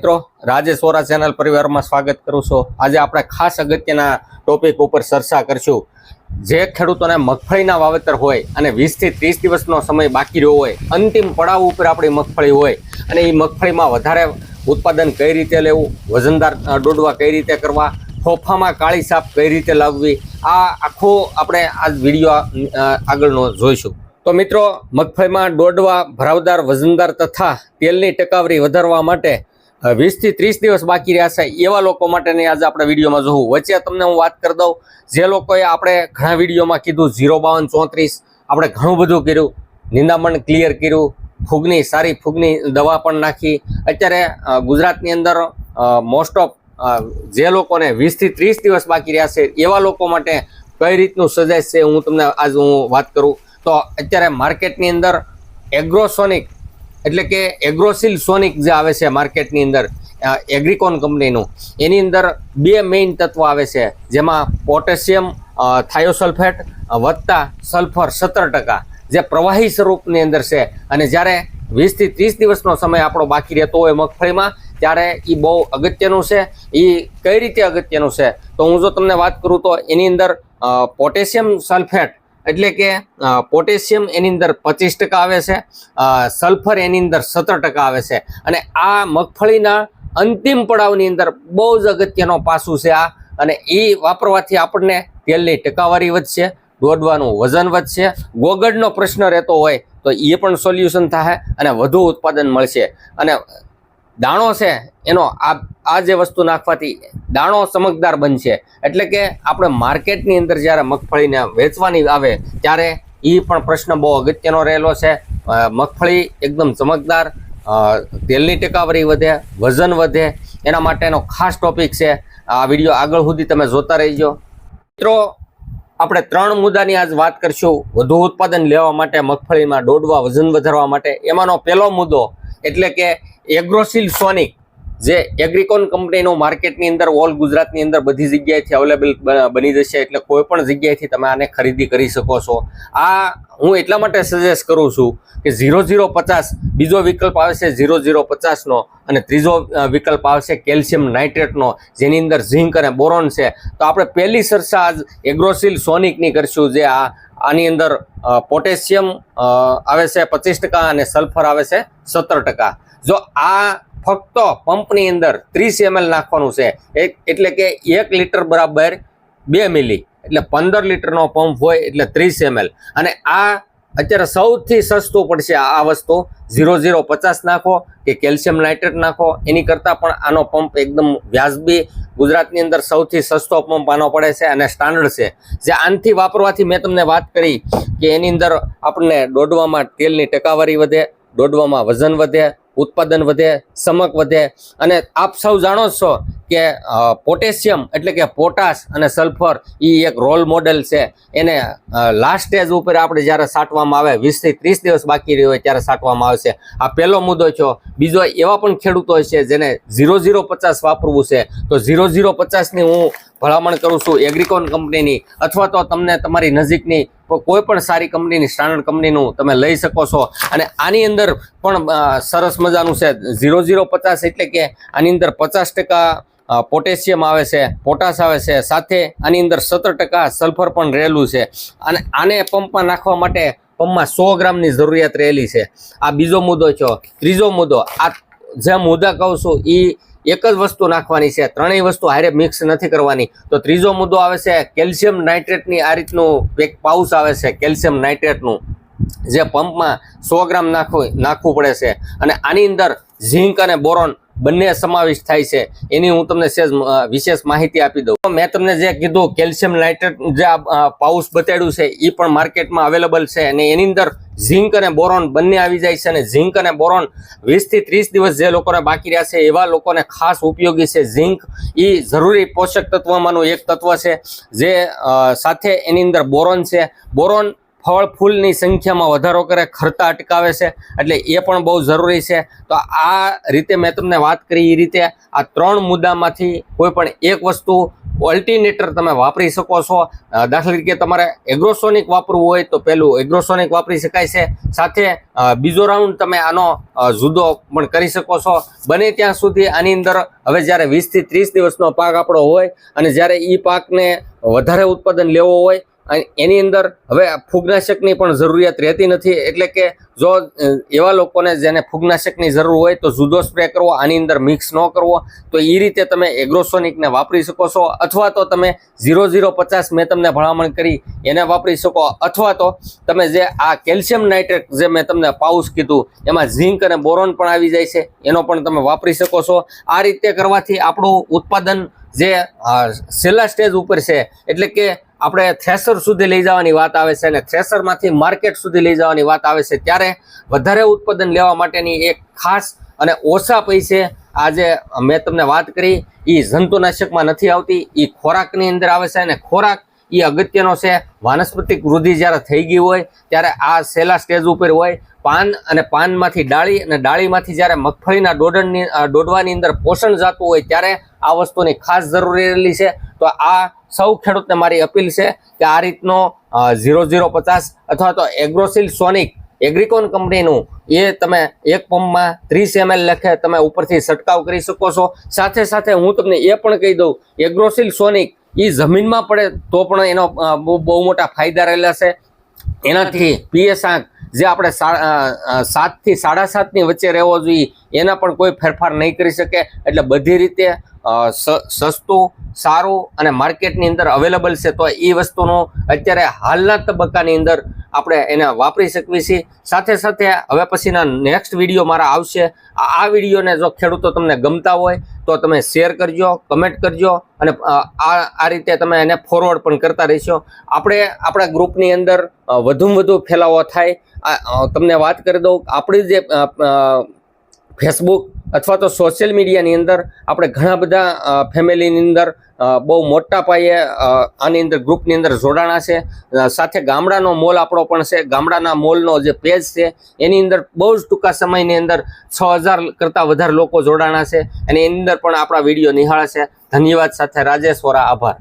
મિત્રો રાજેશ વોરા ચેનલ પરિવારમાં સ્વાગત કરું છું. આજે આપણે ખાસ અગત્યના ટોપિક ઉપર ચર્ચા કરશું. જે ખેડૂતોને મગફળીના વાવેતર હોય અને વીસથી ત્રીસ દિવસનો સમય બાકી રહ્યો હોય, અંતિમ પડાવ ઉપર આપણી મગફળી હોય અને એ મગફળીમાં વધારે ઉત્પાદન કઈ રીતે લેવું, વજનદાર દોડવા કઈ રીતે કરવા ખોફામાં કાળી સાપ કઈ રીતે લાવવી, આ આખો આપણે આ વીડિયો આગળનો જોઈશું. તો મિત્રો, મગફળીમાં ડોડવા ભરાવદાર, વજનદાર તથા તેલની ટકાવરી વધારવા માટે વીસથી ત્રીસ દિવસ બાકી રહ્યા છે. એવા લોકો માટેની આજે આપણે વિડીયોમાં જોવું. વચ્ચે તમને હું વાત કરી દઉં. જે લોકોએ આપણે ઘણા વિડીયોમાં કીધું, ઝીરો બાવન ચોત્રીસ. આપણે ઘણું બધું કર્યું. નિંદામણ ક્લિયર કર્યું. ફૂગની, સારી ફૂગની દવા પણ નાખી. અત્યારે ગુજરાતની અંદર મોસ્ટ ઓફ જે લોકોને વીસથી ત્રીસ દિવસ બાકી રહ્યા છે, એવા લોકો માટે કઈ રીતનું સજેસ્ટ છે, હું તમને આજ હું વાત કરું. તો અત્યારે માર્કેટની અંદર એગ્રોસોનિક એટલે કે એગ્રોસિલ સોનિક જે આવે છે માર્કેટની અંદર એગ્રીકોન કંપનીનું એની અંદર બે મેઇન તત્વો આવે છે. જેમાં પોટેશિયમ થાયોસલ્ફેટ વધતા સલ્ફર સત્તર ટકા, જે પ્રવાહી સ્વરૂપની અંદર છે. અને જ્યારે વીસથી ત્રીસ દિવસનો સમય આપણો બાકી રહેતો હોય મગફળીમાં, ત્યારે એ બહુ અગત્યનું છે. એ કઈ રીતે અગત્યનું છે? તો હું જો તમને વાત કરું તો એની અંદર પોટેશિયમ સલ્ફેટ એટલે કે પોટેશિયમ એની અંદર પચીસ ટકા આવે છે સલ્ફર એની અંદર સત્તર ટકા આવે છે. અને આ મગફળીના અંતિમ પડાવની અંદર બહુ જ અગત્યનો પાસું છે આ. અને એ વાપરવાથી આપણને તેલની ટકાવારી વધશે, દોડવાનું વજન વધશે. ગોગળનો પ્રશ્ન રહેતો હોય તો એ પણ સોલ્યુશન થાય અને વધુ ઉત્પાદન મળશે. અને દાણો છે, એનો આ આ જે વસ્તુ નાખવાથી દાણો ચમકદાર બનશે. એટલે કે આપણે માર્કેટની અંદર જ્યારે મગફળીને વેચવાની આવે, ત્યારે એ પણ પ્રશ્ન બહુ અગત્યનો રહેલો છે. મગફળી એકદમ ચમકદાર તેલની ટકાવારી વધે, વજન વધે, એના માટેનો ખાસ ટોપિક છે. આ વીડિયો આગળ સુધી તમે જોતા રહીજો. મિત્રો, આપણે ત્રણ મુદ્દાની આજ વાત કરશું. વધુ ઉત્પાદન લેવા માટે, મગફળીમાં દોડવા વજન વધારવા માટે. એમાંનો પહેલો મુદ્દો એટલે કે એગ્રોસિલ સોનિક જે એગ્રીકોન કંપનીનું માર્કેટની અંદર ઓલ ગુજરાતની અંદર બધી જગ્યાએથી અવેલેબલ બની જશે. એટલે કોઈ પણ જગ્યાએથી તમે આને ખરીદી કરી શકો છો. આ હું એટલા માટે સજેસ્ટ કરું છું કે ઝીરો ઝીરો પચાસ, બીજો વિકલ્પ આવશે ઝીરો ઝીરો પચાસનો અને ત્રીજો વિકલ્પ આવશે કેલ્શિયમ નાઇટ્રેટનો જેની અંદર ઝીંક અને બોરોન છે. તો આપણે પહેલી ચર્ચા આજ એગ્રોસિલ સોનિકની કરશું, જે આ આની અંદર પોટેશિયમ આવે છે પચીસ ટકા અને સલ્ફર આવે છે સત્તર ટકા. જો આ ફક્ત પંપની અંદર ત્રીસ એમએલ નાખવાનું છે, એક, એટલે કે એક લીટર બરાબર બે મિલી, એટલે પંદર લીટરનો પંપ હોય એટલે ત્રીસ એમએલ. અને આ અત્યારે સૌથી સસ્તું પડશે આ વસ્તુ. ઝીરો ઝીરો પચાસ નાખો કે કેલ્શિયમ નાઇટ્રેટ નાખો. એની કરતાં પણ આનો પંપ એકદમ વ્યાજબી ગુજરાતની અંદર સૌથી સસ્તો પંપ આનો પડે છે અને સ્ટાન્ડર્ડ છે. જે આનથી વાપરવાથી મેં તમને વાત કરી કે એની અંદર આપણને દોડવામાં તેલની ટકાવારી વધે, દોડવામાં વજન વધે ઉત્પાદન વધે, સમક વધે. અને આપ સૌ જાણો છો કે પોટેશિયમ એટલે કે પોટાશ અને સલ્ફર એ એક રોલ મોડેલ છે. એને લાસ્ટ સ્ટેજ ઉપર આપણે જ્યારે સાટવામાં આવે વીસથી ત્રીસ દિવસ બાકી રહ્યો હોય ત્યારે સાટવામાં આવશે. આ પહેલો મુદ્દો છો. બીજો એવા પણ ખેડૂતો છે જેને ઝીરો ઝીરો પચાસ વાપરવું છે. તો ઝીરો ઝીરો પચાસની હું ભલામણ કરું છું એગ્રીકોન કંપનીની અથવા તો તમને તમારી નજીકની કોઈ પણ સારી કંપનીની સ્ટાન્ડર્ડ કંપનીનું તમે લઈ શકો છો. અને આની અંદર પણ સરસ મજાનું છે. ઝીરો ઝીરો પચાસ એટલે કે આની અંદર પચાસ ટકા પોટેશિયમ આવે છે, પોટાશ આવે છે. સાથે આની અંદર સત્તર ટકા સલ્ફર પણ રહેલું છે. અને આને પંપમાં નાખવા માટે પંપમાં સો ગ્રામની જરૂરિયાત રહેલી છે. આ બીજો મુદ્દો છો. ત્રીજો મુદ્દો, આ જે મુદ્દા કહું છું એ એક જ વસ્તુ નાખવાની છે, ત્રણેય વસ્તુ હારે મિક્સ નથી કરવાની. તો ત્રીજો મુદ્દો આવે છે, કેલ્શિયમ નાઇટ્રેટની આ રીતનું એક પાઉચ આવે છે, કેલ્શિયમ નાઇટ્રેટનું. જે પંપમાં સો ગ્રામ નાખવું નાખવું પડે છે. અને આની અંદર ઝીંક અને બોરોન બંને સમાવેશ થાય છે. એની હું તમને વિશેષ માહિતી આપી દઉં. મેં તમને જે કીધું, કેલ્શિયમ નાઇટ્રેટ જે પાઉસ બતાડ્યું છે એ પણ માર્કેટમાં અવેલેબલ છે અને એની અંદર ઝીંક અને બોરોન બંને આવી જાય છે અને ઝીંક અને બોરોન વીસથી ત્રીસ દિવસ જે લોકોને બાકી રહ્યા છે, એવા લોકોને ખાસ ઉપયોગી છે. ઝીંક એ જરૂરી પોષક તત્વમાંનું એક તત્વ છે, જે સાથે એની અંદર બોરોન છે. બોરોન ફળ ફૂલની સંખ્યામાં વધારો કરે, ખર્ચા અટકાવે છે, એટલે એ પણ બહુ જરૂરી છે. તો આ રીતે મેં તમને વાત કરી એ રીતે આ ત્રણ મુદ્દામાંથી કોઈ પણ એક વસ્તુ ઓલ્ટિનેટર તમે વાપરી શકો છો. દાખલા તરીકે તમારે એગ્રોસોનિક વાપરવું હોય તો પેલું એગ્રોસોનિક વાપરી શકાય છે. સાથે બીજો રાઉન્ડ તમે આનો જુદો પણ કરી શકો છો. બને ત્યાં સુધી આની અંદર હવે જ્યારે વીસથી ત્રીસ દિવસનો પાક આપણો હોય અને જ્યારે એ પાકને વધારે ઉત્પાદન લેવો હોય એની અંદર હવે ફૂગનાશકની પણ જરૂરિયાત રહેતી નથી. એટલે કે જો એવા લોકોને જેને ફૂગનાશકની જરૂર હોય તો જુદો સ્પ્રે કરવો, આની અંદર મિક્સ ન કરવો. તો એ રીતે તમે એગ્રોસોનિકને વાપરી શકો છો. અથવા તો તમે ઝીરો ઝીરો પચાસ મેં તમને ભલામણ કરી, એને વાપરી શકો. અથવા તો તમે જે આ કેલ્શિયમ નાઇટ્રેટ જે મેં તમને પાઉસ કીધું, એમાં ઝીંક અને બોરોન પણ આવી જાય છે. એનો પણ તમે વાપરી શકો છો. આ રીતે કરવાથી આપણું ઉત્પાદન જે છેલ્લા સ્ટેજ ઉપર છે, એટલે કે આપણે થ્રેસર સુધી લઈ જવાની વાત આવે છે અને થ્રેસરમાંથી માર્કેટ સુધી લઈ જવાની વાત આવે છે ત્યારે વધારે ઉત્પાદન લેવા માટેની એક ખાસ અને ઓછા પૈસે આજે મેં તમને વાત કરી એ જંતુનાશકમાં નથી આવતી એ ખોરાકની અંદર આવે છે અને ખોરાક એ અગત્યનો છે. વાનસ્પતિક વૃદ્ધિ જ્યારે થઈ ગઈ હોય ત્યારે આ છેલ્લા સ્ટેજ ઉપર હોય, પાન અને પાનમાંથી ડાળી અને ડાળીમાંથી જ્યારે મગફળીના ડોડણની દોડવાની અંદર પોષણ જાતું હોય ત્યારે આ વસ્તુની ખાસ જરૂરી રહેલી છે. તો આ સૌ ખેડૂતને મારી અપીલ છે કે આ રીતનો ઝીરો ઝીરો પચાસ અથવા તો એગ્રોસિલ સોનિક એગ્રીકોન કંપનીનું એ તમે એક પંપમાં ત્રીસ એમએલ લખે, તમે ઉપરથી છંટકાવ કરી શકો છો. સાથે સાથે હું તમને એ પણ કહી દઉં, એગ્રોસિલ સોનિક એ જમીનમાં પડે તો પણ એનો બહુ મોટા ફાયદા રહેલા છે. એનાથી પીએસ આંક જે આપણે સાતથી સાડા સાતની વચ્ચે રહેવો જોઈએ, એના પણ કોઈ ફેરફાર નહીં કરી શકે. એટલે બધી રીતે સસ્તું, સારું અને માર્કેટની અંદર અવેલેબલ છે, તો એ વસ્તુનો અત્યારે હાલના તબક્કાની અંદર આપણે એને વાપરી શકીએ છીએ સાથે સાથે હવે પછીના નેક્સ્ટ વીડિયો મારા આવશે. આ વિડીયોને જો ખેડૂતો તમને ગમતા હોય, તો તમે શેર કરજો કમેન્ટ કરજો અને આ આ રીતે તમે એને ફોરવર્ડ પણ કરતા રહેશો. આપણે, આપણા ગ્રુપની અંદર વધુમાં વધુ ફેલાવો થાય. તમને વાત કરી દઉં. આપણી જે ફેસબુક અથવા તો સોશિયલ મીડિયાની અંદર આપણે ઘણા બધા ફેમિલીની અંદર બહુ મોટા પાયે આની અંદર ગ્રુપની અંદર જોડાણા છે. સાથે ગામડાનો મોલ આપણો પણ છે. ગામડાના મોલનો જે પેજ છે, એની અંદર બહુ જ ટૂંકા સમયની અંદર છ હજાર કરતાં વધારે લોકો જોડાણા છે. અને એની અંદર પણ આપણા વીડિયો નિહાળે છે. ધન્યવાદ સાથે. રાજેશ વોરા, આભાર.